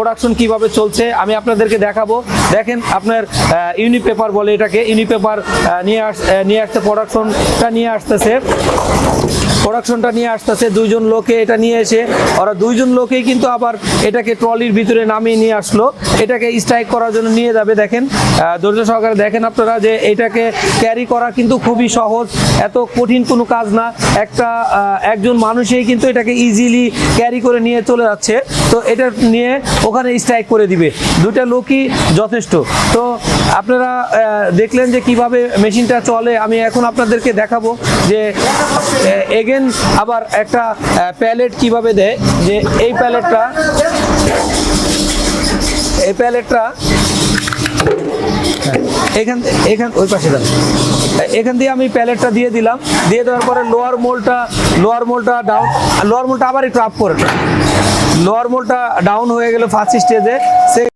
Production কীভাবে চলছে, আমি আপনাদেরকে দেখাবো। দেখেন আপনার ইউনি পেপার বলে এটাকে ইউনি পেপার নিয়ে আস নিয়ে আসতে প্রোডাকশনটা নিয়ে আসতেছে। প্রোডাকশনটা নিয়ে আসতেছে, দুইজন লোকে এটা নিয়ে এসে, ওরা দুইজন লোকেই কিন্তু আবার এটাকে ট্রলির ভিতরে নামিয়ে নিয়ে আসলো। এটাকে স্ট্রাইক করার জন্য নিয়ে যাবে, দেখেন। ধৈর্য সহকারে দেখেন আপনারা যে এটাকে ক্যারি করা কিন্তু খুবই সহজ, এত কঠিন কোনো কাজ না। একটা একজন মানুষই কিন্তু এটাকে ইজিলি ক্যারি করে নিয়ে চলে যাচ্ছে। তো এটা নিয়ে ওখানে স্ট্রাইক করে দিবে। দুটা লোকই যথেষ্ট। তো আপনারা দেখলেন যে কীভাবে মেশিনটা চলে। আমি এখন আপনাদেরকে দেখাবো যে এগেন আবার একটা প্যালেট কীভাবে দেয়। যে এই প্যালেটটা এই প্যালেটটা এখান এখান, ওই পাশে দাও এখান দিয়ে আমি প্যালেটটা দিয়ে দিলাম। দিয়ে দেওয়ার পরে লোয়ার মোলটা লোয়ার মোলটা ডাউন লোয়ার মোলটা আবার একটু আপ করে লোয়ার মোলটা ডাউন হয়ে গেল ফার্স্ট স্টেজে সে